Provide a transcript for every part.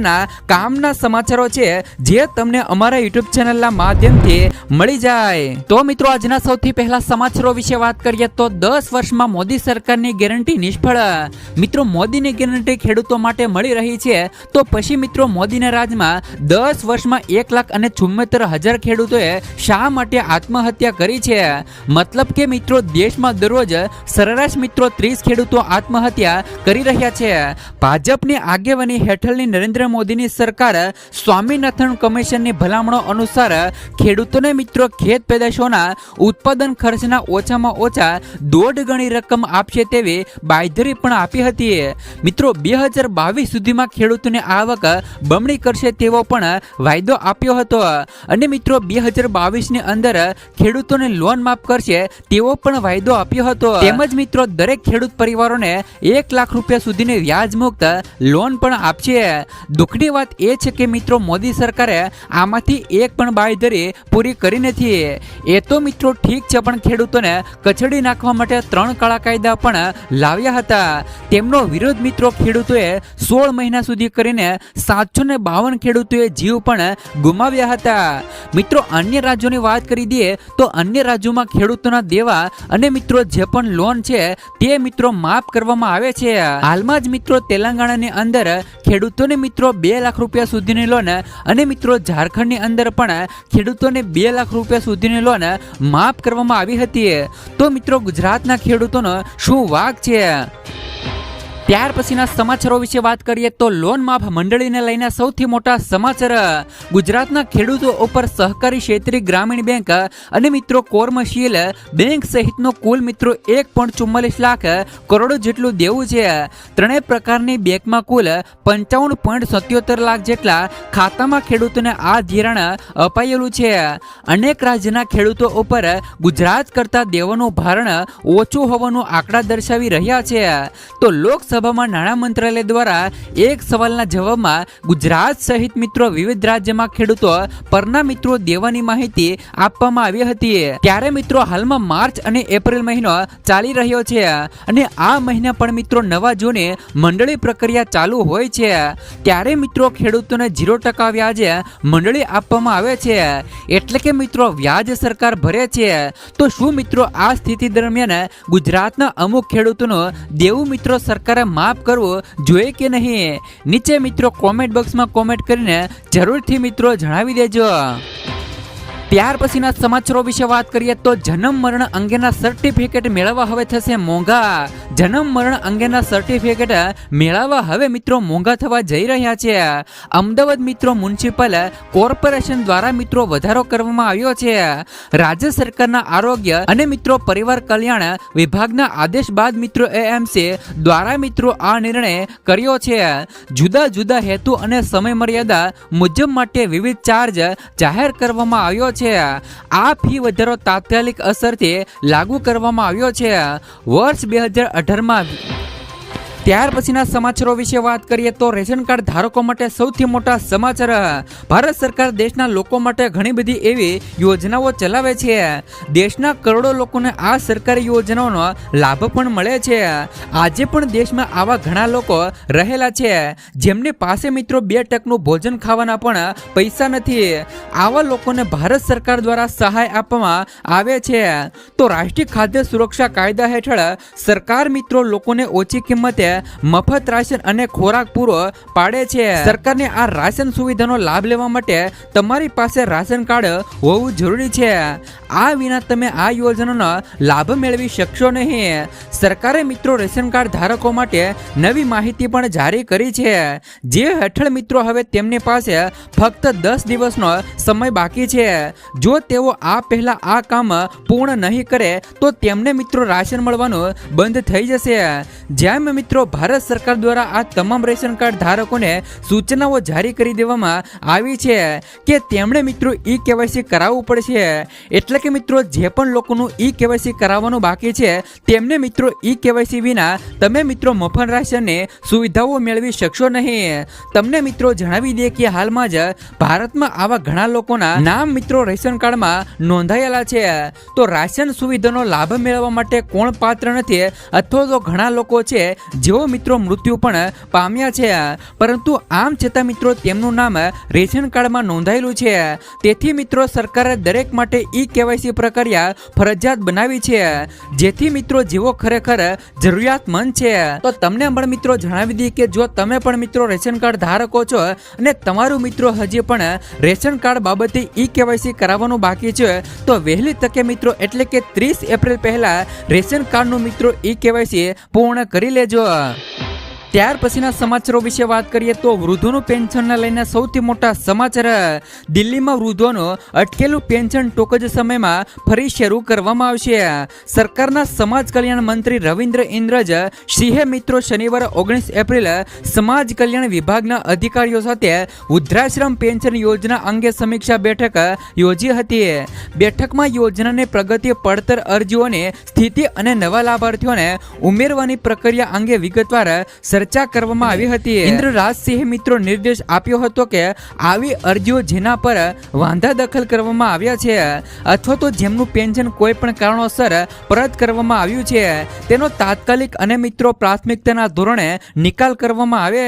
દિવસભરના કામના સમાચારો છે જે તમને અમારા યુટ્યુબ ચેનલના માધ્યમથી મળી જાય. તો મિત્રો, આજના સૌથી પહેલા સમાચારો વિશે વાત કરીએ તો દસ વર્ષમાં મોદી સરકારની ગેરંટી નિષ્ફળ. મિત્રો, મોદીની ગેરંટી ખેડૂતો માટે મળી રહી છે. તો પછી મિત્રો, મોદીના રાજમાં દસ વર્ષમાં એક લાખ અને ચુમ્મોતેર હજાર ખેડૂતોએ શા માટે આત્મહત્યા કરી છે? મતલબ કે મિત્રો, દેશમાં દરરોજ સરેરાશ મિત્રો ત્રીસ ખેડૂતો આત્મહત્યા કરી રહ્યા છે. ભાજપની આગેવાની હેઠળની નરેન્દ્ર મોદીની સરકાર સ્વામીનાથન કમિશનની ભલામણો અનુસાર ખેડૂતોને મિત્રો ખેત પેદાશોના ઉત્પાદન ખર્ચના ઓછામાં ઓછા દોઢ ગણી રકમ આપશે તેવી બાંયધરી પણ આપી હતી. મિત્રો, બે હજાર બાવીસ સુધીમાં ખેડૂતોની આવક બમણી કરશે તેવો પણ વાયદો આપ્યો હતો. અને મિત્રો, બે હજાર બાવીસની અંદર ખેડૂતોને લોન માફ કરશે તેવો પણ વાયદો આપ્યો હતો. તેમજ મિત્રો, દરેક ખેડૂત પરિવારોને એક લાખ રૂપિયા સુધીની વ્યાજ મુક્ત લોન પણ આપશે. દુઃખની વાત એ છે કે મિત્રો, મોદી સરકારે આમાંથી એક પણ બાંયધરી પૂરી કરી નથી. એ તો મિત્રો ઠીક છે, પણ ખેડૂતોને કચડી નાખવા માટે ત્રણ કાળા કાયદા પણ લાવ્યા હતા. તેમનો વિરોધ મિત્રો ખેડૂતોએ સોળ મહિના સુધી કરીને સાતસો ને બાવન ખેડૂતોએ જીવ પણ ગુમાવ્યા હતા. મિત્રો, અન્ય રાજ્યોની વાત કરી દઈએ તો અન્ય રાજ્યોમાં ખેડૂતોના દેવા અને મિત્રો જે પણ લોન છે તે મિત્રો માફ કરવામાં આવે છે. હાલમાં જ મિત્રો તેલંગાણાની અંદર ખેડૂતોને મિત્રો બે લાખ રૂપિયા સુધીની લોન અને મિત્રો, ઝારખંડની અંદર પણ ખેડૂતોને બે લાખ રૂપિયા સુધીની લોન માફ કરવામાં આવી હતી. તો મિત્રો, ગુજરાતના ખેડૂતોનો શું વાક છે? ત્યાર પછીના સમાચારો વિશે વાત કરીએ તો લોન માફ મંડળીને લઈને સૌથી મોટા સમાચાર, ગુજરાતના ખેડૂતો ઉપર સહકારી ક્ષેત્રીય ગ્રામીણ બેંક અને મિત્રો કોર્મશીલ બેંક સહિતનો કુલ મિત્રો એક ચુમ્માલીસ લાખ કરોડ જેટલું દેવું છે. ત્રણેય પ્રકારની બેંકમાં કુલ પંચાવન પોઈન્ટ સત્યોતેર લાખ જેટલા ખાતામાં ખેડૂતોને આ ધિરાણ અપાયેલું છે. અનેક રાજ્યના ખેડૂતો ઉપર ગુજરાત કરતા દેવાનું ભારણ ઓછું હોવાનું આંકડા દર્શાવી રહ્યા છે. તો લોકસભા લોકસભામાં નાણાં મંત્રાલય દ્વારા એક સવાલના જવાબમાં ગુજરાત સહિત મિત્રો વિવિધ રાજ્યમાં ખેડૂતો પરના મિત્રો દેવાની માહિતી આપવામાં આવી હતી. ત્યારે મિત્રો હાલમાં માર્ચ અને એપ્રિલ મહિનો ચાલી રહ્યો છે અને આ મહિના પણ મિત્રો નવા જૂને મંડળી પ્રક્રિયા ચાલુ હોય છે. ત્યારે મિત્રો ખેડૂતોને જીરો ટકા વ્યાજે મંડળી આપવામાં આવે છે. એટલે કે મિત્રો વ્યાજ સરકાર ભરે છે. તો શું મિત્રો આ સ્થિતિ દરમિયાન ગુજરાતના અમુક ખેડૂતોનું દેવું મિત્રો સરકારે માફ કરવું જોઈએ કે નહીં? નીચે મિત્રો કોમેન્ટ બોક્સમાં કોમેન્ટ કરીને જરૂરથી મિત્રો જણાવી દેજો. ત્યાર પછીના સમાચારો વિશે વાત કરીએ તો જન્મ મરણ અંગેના સર્ટિફિકેટ મેળવવા હવે થશે મોંઘા. જન્મ મરણ અંગેના સર્ટિફિકેટ મેળવવા હવે મિત્રો મોંઘા થવા જઈ રહ્યા છે. અમદાવાદ મિત્રો મ્યુનિસિપલ કોર્પોરેશન દ્વારા મિત્રો વધારો કરવામાં આવ્યો છે. રાજ્ય સરકારના આરોગ્ય અને મિત્રો પરિવાર કલ્યાણ વિભાગના આદેશ બાદ મિત્રો એએમસી દ્વારા મિત્રો આ નિર્ણય કર્યો છે. જુદા જુદા હેતુ અને સમય મર્યાદા મુજબ માટે વિવિધ ચાર્જ જાહેર કરવામાં આવ્યો છે. છે. આ ફી વધારો તાત્કાલિક અસરથી લાગુ કરવામાં આવ્યો છે. વર્ષ બે હજાર અઢારમાં ત્યાર પછીના સમાચારો વિશે વાત કરીએ તો રેશન કાર્ડ ધારકો માટે સૌથી મોટા સમાચાર, ભારત સરકાર દેશના લોકો માટે ઘણી બધી એવી યોજનાઓ ચલાવે છે. દેશના કરોડો લોકોને આ સરકારી યોજનાઓનો લાભ પણ મળે છે. આજે પણ દેશમાં આવા ઘણા લોકો રહેલા છે. જેમની પાસે મિત્રો બે ટકનું ભોજન ખાવાના પણ પૈસા નથી. આવા લોકોને ભારત સરકાર દ્વારા સહાય આપવામાં આવે છે. તો રાષ્ટ્રીય ખાદ્ય સુરક્ષા કાયદા હેઠળ સરકાર મિત્રો લોકોને ઓછી કિંમતે મફત રાશન અને ખોરાક પૂરો પાડે છે. સરકારની આ રાશન સુવિધાનો લાભ લેવા માટે તમારી પાસે રાશન કાર્ડ હોવું જરૂરી છે. આ વિના તમે આ યોજનાનો લાભ મેળવી શકશો નહીં. સરકારે મિત્રો રેશન કાર્ડ ધારકો માટે નવી માહિતી પણ જારી કરી છે. જે હેઠળ મિત્રો હવે તેમની પાસે ફક્ત દસ દિવસનો સમય બાકી છે. જો તેઓ આ પહેલા આ કામ પૂર્ણ નહીં કરે, તો તેમને મિત્રો રાશન મળવાનું બંધ થઈ જશે. જેમ મિત્રો મિત્રો, ભારત સરકાર દ્વારા આ તમામ રેશન કાર્ડ ધારકોને સૂચનાઓ જારી કરી દેવામાં આવી છે કે તેમણે મિત્રો ઈ કેવાયસી કરાવવું પડશે. એટલે કે મિત્રો, જે પણ લોકોનું ઈ કેવાયસી કરાવવાનું બાકી છે, તેમને મિત્રો ઈ કેવાયસી વિના તમે મિત્રો મફત રાશનની સુવિધાઓ મેળવી શકશો નહીં. તમને મિત્રો જણાવી દઈએ કે હાલમાં જ ભારતમાં આવા ઘણા લોકોના નામ મિત્રો રેશન કાર્ડમાં નોંધાયેલા છે. તો રાશન સુવિધાનો લાભ મેળવવા માટે કોણ પાત્ર નથી? અથવા તો ઘણા લોકો છે જેઓ મિત્રો મૃત્યુ પણ પામ્યા છે, પરંતુ આમ છતાં મિત્રો તેમનું નામ રેશન કાર્ડમાં નોંધાયેલું છે. તેથી મિત્રો સરકારે દરેક માટે ઈ કેવાયસી પ્રક્રિયા ફરજિયાત બનાવી છે. જેથી મિત્રો જેઓ ખરેખર જરૂરિયાતમંદ છે. તો તમને પણ મિત્રો જણાવી દઈએ કે જો તમે પણ મિત્રો રેશન કાર્ડ ધારકો છો અને તમારું મિત્રો હજી પણ રેશન કાર્ડ બાબતે ઈ કેવાયસી કરાવવાનું બાકી છે, તો વહેલી તકે મિત્રો એટલે કે ત્રીસ એપ્રિલ પહેલા રેશન કાર્ડનું મિત્રો ઈ કેવાયસી પૂર્ણ કરી લેજો. Bye. ત્યાર પછીના સમાચારો વિશે વાત કરીએ તો વૃદ્ધોનું પેન્શનને લઈને સૌથી મોટા સમાચાર, દિલ્હીમાં વૃદ્ધોનું અટકેલું પેન્શન ટૂંક જ સમયમાં ફરી શરૂ કરવામાં આવશે. સરકારના સમાજ કલ્યાણ મંત્રી રવિન્દ્ર ઇન્દ્રજ સિંહે મિત્રો શનિવારે ઓગણીસ એપ્રિલ સમાજ કલ્યાણ વિભાગના અધિકારીઓ સાથે વૃદ્ધાશ્રમ પેન્શન યોજના અંગે સમીક્ષા બેઠક યોજી હતી. બેઠકમાં યોજનાની પ્રગતિ, પડતર અરજીઓની સ્થિતિ અને નવા લાભાર્થીઓને ઉમેરવાની પ્રક્રિયા અંગે વિગતવાર ચર્ચા કરવામાં આવી હતી. ઇન્દ્રરાજસિંહે મિત્રો નિર્દેશ આપ્યો હતો કે આવી અરજીઓ જેના પર વાંધા દખલ કરવામાં આવ્યા છે અથવા તો જેમનું પેન્શન કોઈ પણ કારણોસર પરત કરવામાં આવ્યું છે તેનો તાત્કાલિક અને મિત્રો પ્રાથમિકતાના ધોરણે નિકાલ કરવામાં આવે.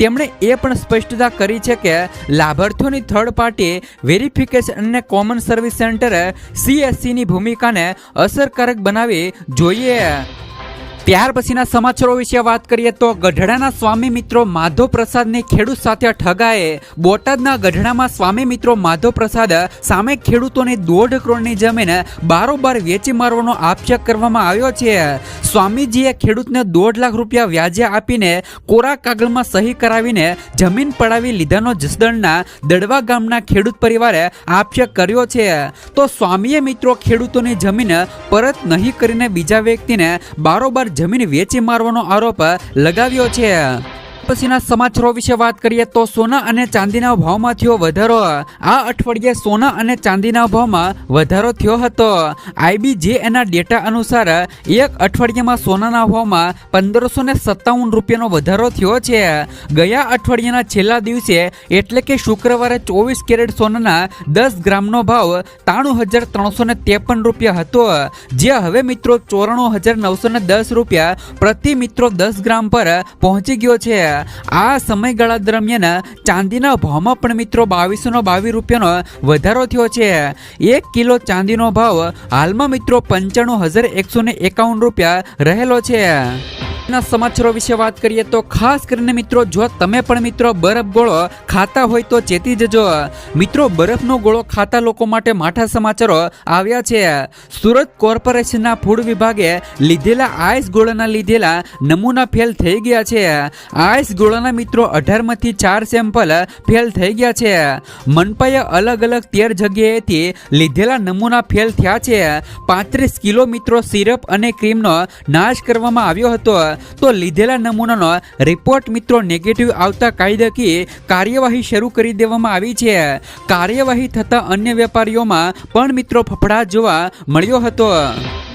તેમણે એ પણ સ્પષ્ટતા કરી છે કે લાભાર્થીઓની થર્ડ પાર્ટી વેરિફિકેશન અને કોમન સર્વિસ સેન્ટર સીએસસીની ભૂમિકાને અસરકારક બનાવવી જોઈએ. ત્યાર પછીના સમાચારો વિશે વાત કરીએ તો ગઢડાના સ્વામી મિત્રો માધવ પ્રસાદને ખેડૂત સાથે ઠગાએ. બોટાદના ગઢડામાં સ્વામી મિત્રો માધવ પ્રસાદ સામે ખેડૂતોની દોઢ કરોડની જમીન બારોબાર વેચી મારવાનો આક્ષેપ કરવામાં આવ્યો છે. સ્વામીજીએ ખેડૂતને દોઢ લાખ રૂપિયા વ્યાજે આપીને કોરા કાગળમાં સહી કરાવીને જમીન પડાવી લીધાનો જસદણના દડવા ગામના ખેડૂત પરિવારે આક્ષેપ કર્યો છે. તો સ્વામીએ મિત્રો ખેડૂતોની જમીન પરત નહીં કરીને બીજા વ્યક્તિને બારોબાર જમીન વેચી મારવાનો આરોપ લગાવ્યો છે. પછીના સમાચારો વિશે વાત કરીએ તો સોના અને ચાંદીના ભાવમાં થયો વધારો. આ અઠવાડિયે સોના અને ચાંદીના ભાવમાં વધારો થયો હતો. આઈબીજે એના ડેટા અનુસાર એક અઠવાડિયામાં સોનાના ભાવમાં પંદરસો ને સત્તાવન રૂપિયાનો વધારો થયો છે. ગયા અઠવાડિયાના છેલ્લા દિવસે એટલે કે શુક્રવારે ચોવીસ કેરેટ સોનાના દસ ગ્રામનો ભાવ ત્રાણું હજાર ત્રણસો ને ત્રેપન રૂપિયા હતો. જે હવે મિત્રો ચોરાણું હજાર નવસો ને દસ રૂપિયા પ્રતિ મિત્રો દસ ગ્રામ પર પહોંચી ગયો છે. આ સમયગાળા દરમિયાન ચાંદીના ભાવમાં પણ મિત્રો બાવીસોનો બાવીસ રૂપિયાનો વધારો થયો છે. એક કિલો ચાંદીનો ભાવ હાલમાં મિત્રો પંચાણું હજાર એકસો એકાવન રૂપિયા રહેલો છે. ના સમાચારો વિશે વાત કરીએ તો ખાસ કરીને મિત્રો, જો તમે પણ મિત્રો બરફ ગોળો ખાતા હોય તો ચેતી જજો. મિત્રો, બરફનો ગોળો ખાતા લોકો માટે માઠા સમાચારો આવ્યા છે. સુરત કોર્પોરેશનના ફૂડ વિભાગે લીધેલા આઈસ ગોળાના લીધેલા નમૂના ફેલ થઈ ગયા છે. આઈસ ગોળાના મિત્રો અઢારમાંથી ચાર સેમ્પલ ફેલ થઈ ગયા છે. મનપાએ અલગ અલગ તેર જગ્યાએથી લીધેલા નમૂના ફેલ થયા છે. પાંત્રીસ કિલો મિત્રો સિરપ અને ક્રીમનો નાશ કરવામાં આવ્યો હતો. તો લીધેલા નમૂનાનો રિપોર્ટ મિત્રો નેગેટિવ આવતા કાયદાકીય કાર્યવાહી શરૂ કરી દેવામાં આવી છે. કાર્યવાહી થતા અન્ય વેપારીઓમાં પણ મિત્રો ફફડાટ જોવા મળ્યો હતો.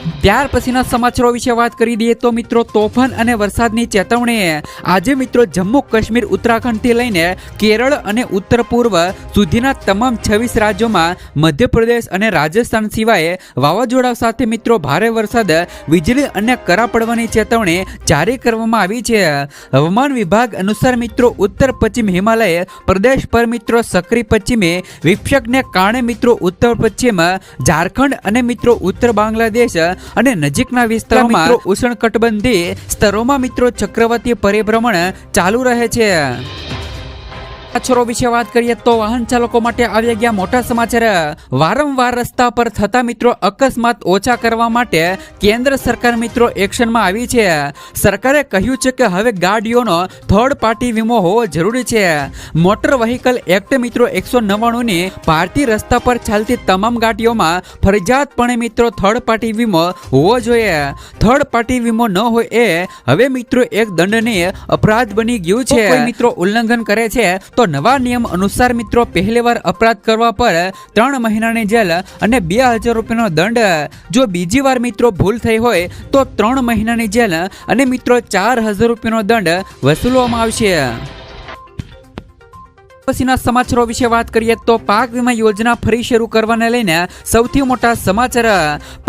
ત્યાર પછીના સમાચારો વિશે વાત કરી દઈએ તો મિત્રો તોફાન અને વરસાદની ચેતવણી આજે મિત્રો જમ્મુ કાશ્મીર ઉત્તરાખંડથી લઈને કેરળ અને ઉત્તર પૂર્વ સુધીના તમામ છવ્વીસ રાજ્યોમાં મધ્યપ્રદેશ અને રાજસ્થાન સિવાય વાવાઝોડા સાથે મિત્રો ભારે વરસાદ, વીજળી અને કરા પડવાની ચેતવણી જારી કરવામાં આવી છે. હવામાન વિભાગ અનુસાર મિત્રો ઉત્તર પશ્ચિમ હિમાલય પ્રદેશ પર મિત્રો સક્રિય પશ્ચિમે વિક્ષકને કારણે મિત્રો ઉત્તર પશ્ચિમ, ઝારખંડ અને મિત્રો ઉત્તર બાંગ્લાદેશ અને નજીકના વિસ્તારોમાં ઉષ્ણકટબંધી સ્તરોમાં મિત્રો ચક્રવર્તી પરિભ્રમણ ચાલુ રહે છે. સમાચારો વિશે વાત કરીએ તો વાહન ચાલકો માટે આવી ગયા મોટા સમાચાર. વારંવાર રસ્તા પર થતા મિત્રો અકસ્માત ઓછા કરવા માટે કેન્દ્ર સરકાર મિત્રો એક્શનમાં આવી છે. સરકારે કહ્યું છે કે હવે ગાડીઓનો થર્ડ પાર્ટી વીમો હોવો જરૂરી છે. મોટર વ્હીકલ એક્ટ મિત્રો એકસો નવ્વાણુંની ભારતીય રસ્તા પર ચાલતી તમામ ગાડીઓમાં ફરજિયાતપણે મિત્રો થર્ડ પાર્ટી વીમો હોવો જોઈએ. થર્ડ પાર્ટી વીમો ન હોય એ હવે મિત્રો એક દંડનીય અપરાધ બની ગયું છે. મિત્રો ઉલ્લંઘન કરે છે તો નવા નિયમ અનુસાર મિત્રો પહેલીવાર અપરાધ કરવા પર ત્રણ મહિનાની જેલ અને બે હજાર રૂપિયાનો દંડ. જો બીજી વાર મિત્રો ભૂલ થઈ હોય, તો ત્રણ મહિનાની જેલ અને મિત્રો ચાર હજાર રૂપિયાનો દંડ વસૂલવામાં આવશે. પછીના સમાચારો વિશે વાત કરીએ તો પાક વીમા યોજના ફરી શરૂ કરવાને લઈને સૌથી મોટા સમાચાર,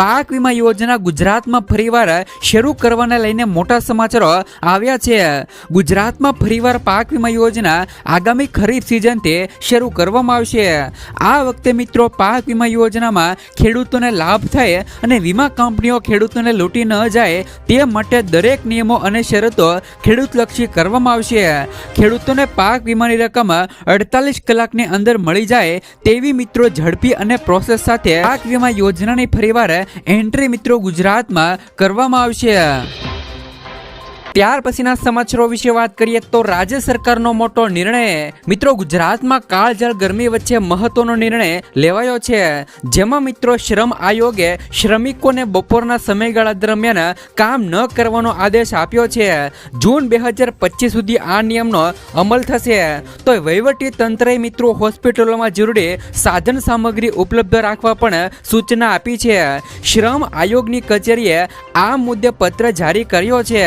પાક વીમા યોજના ગુજરાતમાં ફરીવાર શરૂ કરવાને લઈને મોટા સમાચારો આવ્યા છે. ગુજરાતમાં ફરીવાર પાક વીમા યોજના આગામી ખરીફ સિઝનથી શરૂ કરવામાં આવશે. આ વખતે મિત્રો પાક વીમા યોજનામાં ખેડૂતોને લાભ થાય અને વીમા કંપનીઓ ખેડૂતોને લૂંટી ન જાય તે માટે દરેક નિયમો અને શરતો ખેડૂતલક્ષી કરવામાં આવશે. ખેડૂતોને પાક વીમાની રકમ અડતાલીસ કલાકની અંદર મળી જાય તેવી મિત્રો ઝડપી અને પ્રોસેસ સાથે પાક વીમા યોજનાની ફરીવાર એન્ટ્રી મિત્રો ગુજરાતમાં કરવામાં આવશે. ત્યાર પછીના સમાચારો વિશે વાત કરીએ તો રાજ્ય સરકારનો મોટો નિર્ણય, મિત્રો ગુજરાતમાં કાળઝાળ ગરમી વચ્ચે મહત્વનો નિર્ણય લેવાયો છે. જેમાં મિત્રો શ્રમ આયોગે શ્રમિકોને બપોરના સમયગાળા દરમિયાન કામ ન કરવાનો આદેશ આપ્યો છે. જૂન બે હજાર પચીસ સુધી આ નિયમનો અમલ થશે. તો વહીવટી તંત્રએ મિત્રો હોસ્પિટલોમાં જરૂરી સાધન સામગ્રી ઉપલબ્ધ રાખવા પણ સૂચના આપી છે. શ્રમ આયોગની કચેરીએ આ મુદ્દે પત્ર જારી કર્યો છે.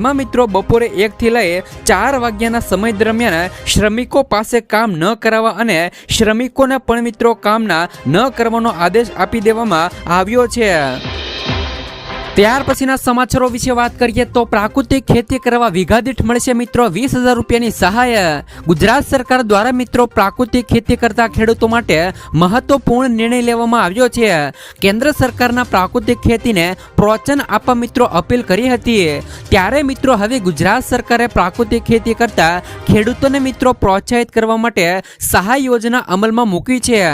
જેમાં મિત્રો બપોરે એકથી લઈ ચાર વાગ્યાના સમય દરમિયાન શ્રમિકો પાસે કામ ન કરાવવા અને શ્રમિકોને પણ મિત્રો કામના ન કરવાનો આદેશ આપી દેવામાં આવ્યો છે. ત્યાર પછીના સમાચારો વિશે વાત કરીએ તો પ્રાકૃતિક ખેતી કરવા વીઘા દીઠ મળશે મિત્રો વીસ હજાર રૂપિયાની સહાય. ગુજરાત સરકાર દ્વારા મિત્રો પ્રાકૃતિક ખેતી કરતા ખેડૂતો માટે મહત્વપૂર્ણ નિર્ણય લેવામાં આવ્યો છે. કેન્દ્ર સરકારના પ્રાકૃતિક ખેતીને પ્રોત્સાહન આપવા મિત્રો અપીલ કરી હતી. ત્યારે મિત્રો હવે ગુજરાત સરકારે પ્રાકૃતિક ખેતી કરતા ખેડૂતોને મિત્રો પ્રોત્સાહિત કરવા માટે સહાય યોજના અમલમાં મૂકી છે.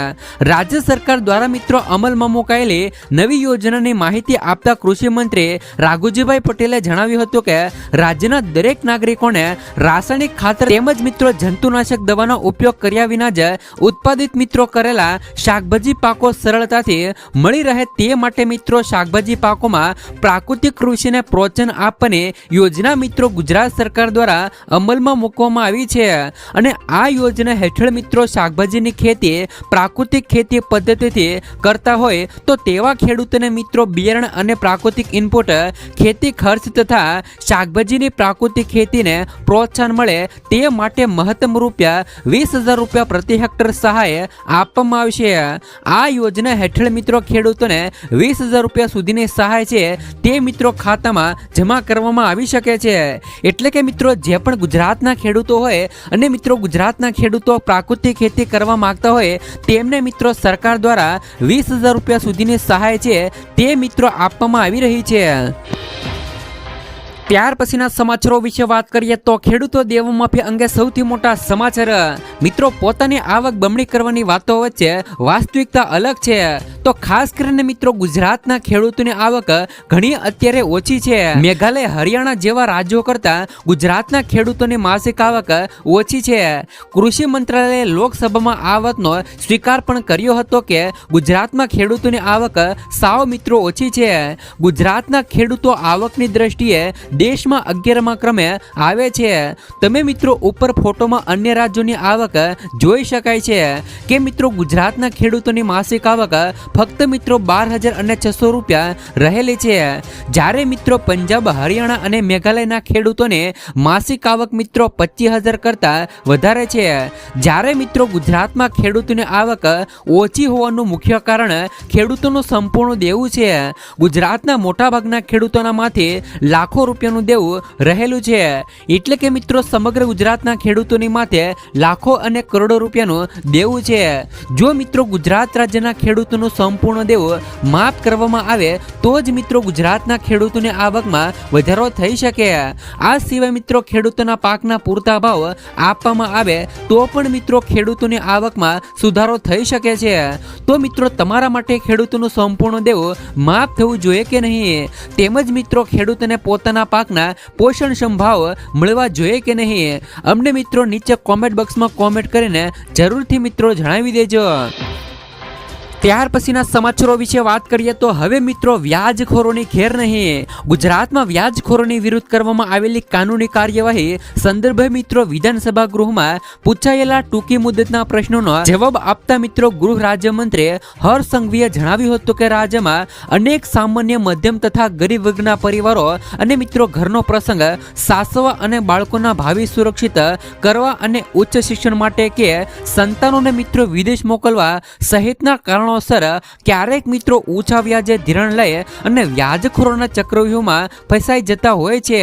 રાજ્ય સરકાર દ્વારા મિત્રો અમલમાં મુકાયેલી નવી યોજનાની માહિતી આપતા કૃષિ મંત્રી રાઘુજીભાઈ પટેલે જણાવ્યું હતું કે રાજ્યના દરેક નાગરિકોને રાસાયણિક ખાતર તેમજ મિત્રો જંતુનાશક દવાનો ઉપયોગ કર્યા વિના જ ઉત્પાદિત મિત્રો કરેલા શાકભાજી પાકો સરળતાથી મળી રહે તે માટે મિત્રો શાકભાજી પાકોમાં પ્રાકૃતિક કૃષિને પ્રોત્સાહન આપવાની યોજના મિત્રો ગુજરાત સરકાર દ્વારા અમલમાં મૂકવામાં આવી છે. અને આ યોજના હેઠળ મિત્રો શાકભાજીની ખેતી પ્રાકૃતિક ખેતી પદ્ધતિથી કરતા હોય તો તેવા ખેડૂતોને મિત્રો બિયારણ અને પ્રાકૃતિક ઇનપુટ ખેતી ખર્ચ તથા શાકભાજીની પ્રાકૃતિક ખેતીને પ્રોત્સાહન મળે તે માટે મહત્તમ રૂપિયા વીસ હજાર રૂપિયા પ્રતિ હેક્ટર સહાય આપવામાં આવશે આ યોજના હેઠળ મિત્રો ખેડૂતોને વીસ હજાર રૂપિયા સુધીની સહાય છે તે મિત્રો ખાતામાં જમા કરવામાં આવી શકે છે. એટલે કે મિત્રો જે પણ ગુજરાતના ખેડૂતો હોય અને મિત્રો ગુજરાતના ખેડૂતો પ્રાકૃતિક ખેતી કરવા માંગતા હોય તેમને મિત્રો સરકાર દ્વારા વીસ હજાર રૂપિયા સુધીની સહાય છે તે મિત્રો આપવામાં આવી રહી છે ત્યાર પછીના સમાચારો વિશે વાત કરીએ તો ખેડૂતો દેવમાફી અંગે સૌથી મોટા સમાચાર, મિત્રો પોતાની આવક બમણી કરવાની વાતો વચ્ચે વાસ્તવિકતા અલગ છે. તો ખાસ કરીને મિત્રો ગુજરાતના ખેડૂતોની આવક ઘણી અત્યારે ઓછી છે. મેઘાલય, હરિયાણા જેવા રાજ્યો કરતા ગુજરાતના ખેડૂતોની માસિક આવક ઓછી છે. કૃષિ મંત્રાલયે લોકસભામાં આ વાતનો સ્વીકાર પણ કર્યો હતો કે ગુજરાતમાં ખેડૂતોની આવક સાવ મિત્રો ઓછી છે. ગુજરાતના ખેડૂતો આવકની દ્રષ્ટિએ દેશમાં અગિયારમા ક્રમે આવે છે. તમે મિત્રો ઉપર ફોટોમાં અન્ય રાજ્યોની આવક જોઈ શકાય છે. કે મિત્રો ગુજરાતના ખેડૂતોની માસિક આવક ફક્ત મિત્રો બાર હજાર અને છસો રૂપિયા રહેલી છે. જ્યારે મિત્રો પંજાબ, હરિયાણા અને મેઘાલયના ખેડૂતોને માસિક આવક મિત્રો પચીસ હજાર કરતાં વધારે છે. જ્યારે મિત્રો ગુજરાતમાં ખેડૂતોની આવક ઓછી હોવાનું મુખ્ય કારણ ખેડૂતોનું સંપૂર્ણ દેવું છે. ગુજરાતના મોટાભાગના ખેડૂતોનામાંથી લાખો રૂપિયા રૂપિયાનું દેવું રહેલું છે. એટલે કે મિત્રો, સમગ્ર ગુજરાતના ખેડૂતોની માથે લાખો અને કરોડો રૂપિયાનું દેવું છે. જો મિત્રો, ગુજરાત રાજ્યના ખેડૂતોનું સંપૂર્ણ દેવું માફ કરવામાં આવે, તો જ મિત્રો ગુજરાતના ખેડૂતોની આવકમાં વધારો થઈ શકે. આ સિવાય મિત્રો, ખેડૂતોના પાકના પૂરતા ભાવ આપવામાં આવે, તો પણ મિત્રો ખેડૂતોની આવકમાં સુધારો થઈ શકે છે. તો મિત્રો, તમારા માટે ખેડૂતોનું સંપૂર્ણ દેવું માફ થવું જોઈએ કે નહીં? તેમજ મિત્રો, ખેડૂતોને પોતાના પાકના પોષણ સંભાવ મળવા જોઈએ કે નહીં? અમને મિત્રો નીચે કોમેન્ટ બોક્સમાં કોમેન્ટ કરીને જરૂરથી મિત્રો જણાવી દેજો. ત્યાર પછીના સમાચારો વિશે વાત કરીએ તો હવે મિત્રો વ્યાજખોરોની ખેર નહીં. ગુજરાતમાં વ્યાજખોરોની વિરુદ્ધ કરવામાં આવેલી કાનૂની કાર્યવાહી સંદર્ભે મિત્રો વિધાનસભા ગૃહમાં પૂછાયેલા ટૂંકી મુદતના પ્રશ્નોનો જવાબ આપતા મિત્રો ગૃહ રાજ્યમંત્રી હર્ષ સંઘવીએ જણાવ્યું હતું કે રાજ્યમાં અનેક સામાન્ય, મધ્યમ તથા ગરીબ વર્ગના પરિવારો અને મિત્રો ઘરનો પ્રસંગ સાસવા અને બાળકોના ભાવિ સુરક્ષિત કરવા અને ઉચ્ચ શિક્ષણ માટે કે સંતાનોને મિત્રો વિદેશ મોકલવા સહિતના કારણોસર ક્યારેક મિત્રો ઊંચા વ્યાજે ધિરણ લઈ અને વ્યાજખોરોના ચક્રવ્યૂહમાં ફસાઈ જતા હોય છે.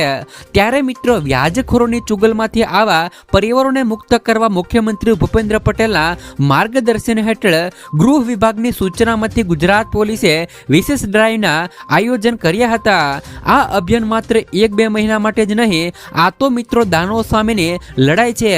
ત્યારે મિત્રો વ્યાજખોરોની ચુગલમાંથી આવા પરિવારોને મુક્ત કરવા મુખ્યમંત્રી ભૂપેન્દ્ર પટેલના માર્ગદર્શન હેઠળ ગૃહ વિભાગની સૂચનામાંથી ગુજરાત પોલીસે વિશેષ ડ્રાઈવના આયોજન કર્યા હતા. આ અભિયાન માત્ર એક બે મહિના માટે જ નહીં, આ તો મિત્રો દાનો સામેની લડાઈ છે.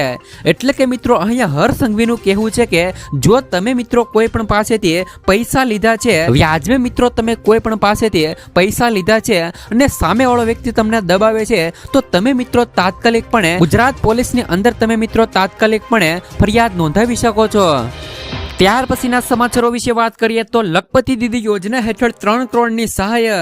એટલે કે મિત્રો અહીંયા હર સંઘવીનું કહેવું છે કે, જો તમે મિત્રો કોઈ પણ પાસેથી પૈસા લીધા છે. વ્યાજબી મિત્રો તમે કોઈ પણ પાસેથી પૈસા લીધા છે અને સામેવાળો વ્યક્તિ તમને દબાવે છે, તો તમે મિત્રો તાત્કાલિકપણે ગુજરાત પોલીસની અંદર તમે મિત્રો તાત્કાલિકપણે ફરિયાદ નોંધાવી શકો છો. ત્યાર પછીના સમાચારો વિશે વાત કરીએ તો લખપતિ દીદી યોજના હેઠળ ત્રણ કરોડની સહાય,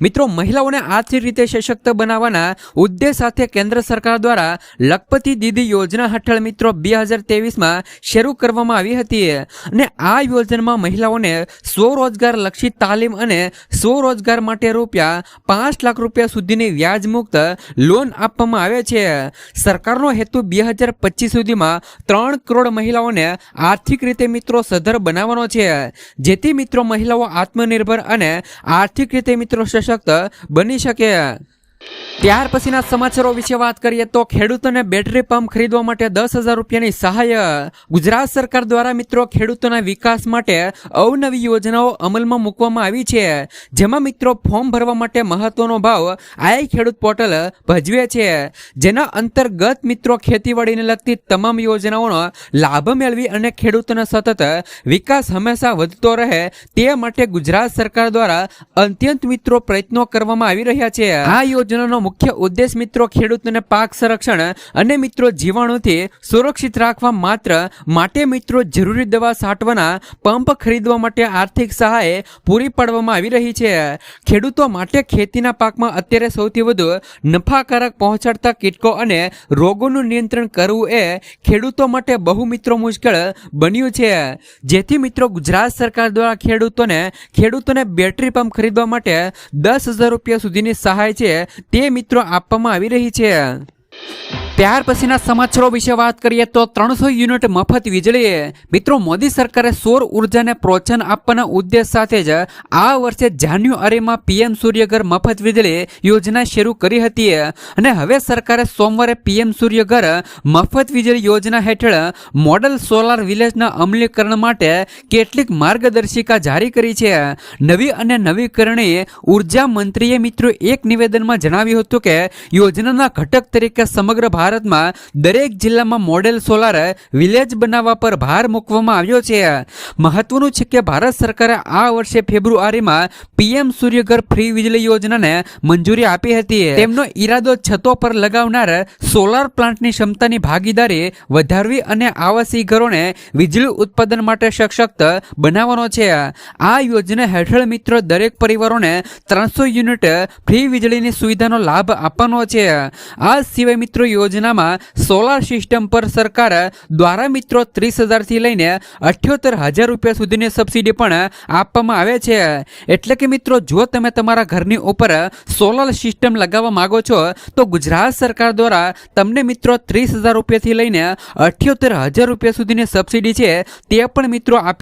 મિત્રો, મહિલાઓને આર્થિક રીતે સશક્ત બનાવવાના ઉદ્દેશ સાથે કેન્દ્ર સરકાર દ્વારા લખપતિ દીદી યોજના હેઠળ, મિત્રો, બે હજાર તેવીસમાં શરૂ કરવામાં આવી હતી અને આ યોજનામાં મહિલાઓને સ્વરોજગાર લક્ષી તાલીમ અને સ્વરોજગાર માટે રૂપિયા પાંચ લાખ રૂપિયા સુધીની વ્યાજ મુક્ત લોન આપવામાં આવે છે. સરકારનો હેતુ બે હજાર પચીસ સુધીમાં ત્રણ કરોડ મહિલાઓને આર્થિક રીતે, મિત્રો સદ્ધર બનાવવાનો છે. જેથી મિત્રો મહિલાઓ આત્મનિર્ભર અને આર્થિક રીતે મિત્રો સશક્ત બની શકે. ત્યાર પછીના સમાચારો વિશે વાત કરીએ તો ખેડૂતોને બેટરી પંપ ખરીદવા માટે દસ હજાર રૂપિયાની સહાય. ગુજરાત સરકાર દ્વારા મિત્રો ખેડૂતોના વિકાસ માટે અવનવી યોજનાઓ અમલમાં મૂકવામાં આવી છે. જેમાં મિત્રો ફોર્મ ભરવા માટે મહત્વનો ભાવ આઈ ખેડૂત પોર્ટલ ભજવે છે. જેના અંતર્ગત મિત્રો ખેતીવાડીને લગતી તમામ યોજનાઓનો લાભ મેળવી અને ખેડૂતોનો સતત વિકાસ હંમેશા વધતો રહે તે માટે ગુજરાત સરકાર દ્વારા અત્યંત મિત્રો પ્રયત્નો કરવામાં આવી રહ્યા છે. આ યોજનાનો મુખ્ય ઉદ્દેશ મિત્રો ખેડૂતોને પાક સંરક્ષણ અને મિત્રો જીવાણુથી સુરક્ષિત રાખવા માત્ર માટે મિત્રો જરૂરી દવા સાટવાના પંપ ખરીદવા માટે આર્થિક સહાય પૂરી પાડવામાં આવી રહી છે. ખેડૂતો માટે ખેતીના પાકમાં અત્યારે સૌથી વધુ નફાકારક પહોંચાડતા કીટકો અને રોગોનું નિયંત્રણ કરવું એ ખેડૂતો માટે બહુ મિત્રો મુશ્કેલ બન્યું છે. જેથી મિત્રો ગુજરાત સરકાર દ્વારા ખેડૂતોને ખેડૂતોને બેટરી પંપ ખરીદવા માટે દસ હજાર રૂપિયા સુધીની સહાય છે તે મિત્રો આપવામાં આવી રહી છે. ત્યાર પછીના સમાચારો વિશે વાત કરીએ તો ત્રણસો યુનિટ મફત વીજળીએ મિત્રો મોદી સરકારે સૌર ઉર્જાને પ્રોત્સાહન આપવાના ઉદ્દેશ સાથે જ આ વર્ષે જાન્યુઆરીમાં પીએમ સૂર્યઘર મફત વીજળી યોજના શરૂ કરી હતી. અને હવે સરકારે સોમવારે પીએમ સૂર્યઘર મફત વીજળી યોજના હેઠળ મોડલ સોલાર વિલેજના અમલીકરણ માટે કેટલીક માર્ગદર્શિકા જારી કરી છે. નવી અને નવીકરણીય ઊર્જા મંત્રીએ મિત્રો એક નિવેદનમાં જણાવ્યું હતું કે, યોજનાના ઘટક તરીકે સમગ્ર ભારતમાં દરેક જિલ્લામાં મોડેલ સોલાર વિલેજ બનાવવા પર ભાર મૂકવામાં આવ્યો છે. મહત્વનું છે કે ભારત સરકારે આ વર્ષે ફેબ્રુઆરીમાં પીએમ સૂર્યઘર ફ્રી વીજળી યોજનાને મંજૂરી આપી હતી. તેમનો ઈરાદો છતો પર લગાવનાર સોલાર પ્લાન્ટની ક્ષમતાની ભાગીદારી વધારવી અને આવાસી ઘરોને વીજળી ઉત્પાદન માટે સશક્ત બનાવવાનો છે. આ યોજના હેઠળ મિત્રો દરેક પરિવારોને ત્રણસો યુનિટ ફ્રી વીજળીની સુવિધાનો લાભ આપવાનો છે. આ સિવાય મિત્રો યોજનામાં સોલાર સિસ્ટમ પર સરકાર દ્વારા મિત્રો ત્રીસ હજારથી લઈને અઠ્યોતેર હજાર રૂપિયા સુધીની સબસિડી પણ આપવામાં આવે છે. એટલે કે મિત્રો, જો તમે તમારા ઘરની ઉપર સોલાર સિસ્ટમ લગાવવા માંગો છો, તો ગુજરાત સરકાર દ્વારા તમને મિત્રો ત્રીસ હજાર રૂપિયાથી લઈને અઠ્યોતેર હજાર રૂપિયા સુધીની સબસિડી છે, તે પણ મિત્રો